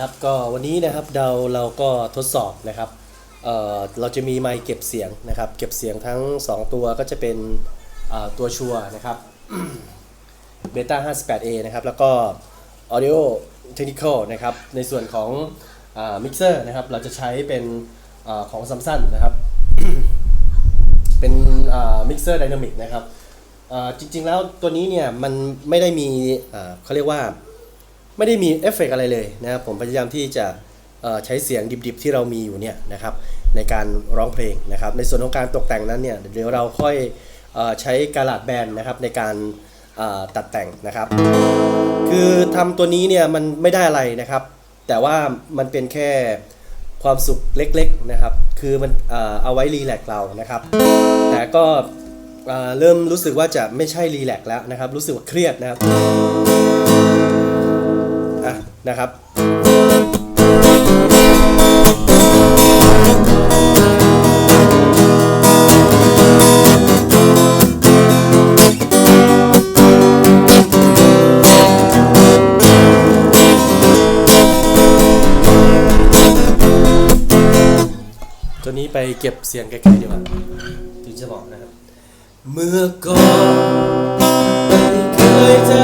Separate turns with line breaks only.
ครับก็วันนี้นะครับเราเราก็ทดสอบนะครับเเราจะมีไมค์เก็บเสียงนะครับ เก็บเสียงทั้ง 2 ตัวก็จะเป็นตัวชัวนะครับ Beta 58A นะครับ แล้วก็ Audio Technical นะครับ ในส่วนของมิกเซอร์นะครับ เราจะใช้เป็นอของซัมซุงนะครับ เป็นมิกเซอร์ไดนามิกนะครับจริงๆแล้วตัวนี้เนี่ย มันไม่ได้มีเขาเรียกว่า ไม่ได้มีเอฟเฟกต์อะไรเลยนะครับผมพยายามที่จะใช้เสียงดิบๆที่เรามีอยู่เนี่ยนะครับในการร้องเพลงนะครับในส่วนของการตกแต่งนั้นเนี่ยเดี๋ยวเราค่อยอใช้กาลาดแบนนะครับในการตัดแต่งนะครับ คือทำตัวนี้เนี่ยมันไม่ได้อะไรนะครับ แต่ว่ามันเป็นแค่ความสุขเล็กๆนะครับ คือมันเอาไว้รีแลกซ์เรานะครับ แต่ก็เริ่มรู้สึกว่าจะไม่ใช่รีแลกซ์แล้วนะครับ รู้สึกว่าเครียดนะครับอะ นะครับตัวนี้ไปเก็บเสียงไกลๆดีกว่าถึงจะบอกนะครับ เมื่อก่อนไม่เคยจะ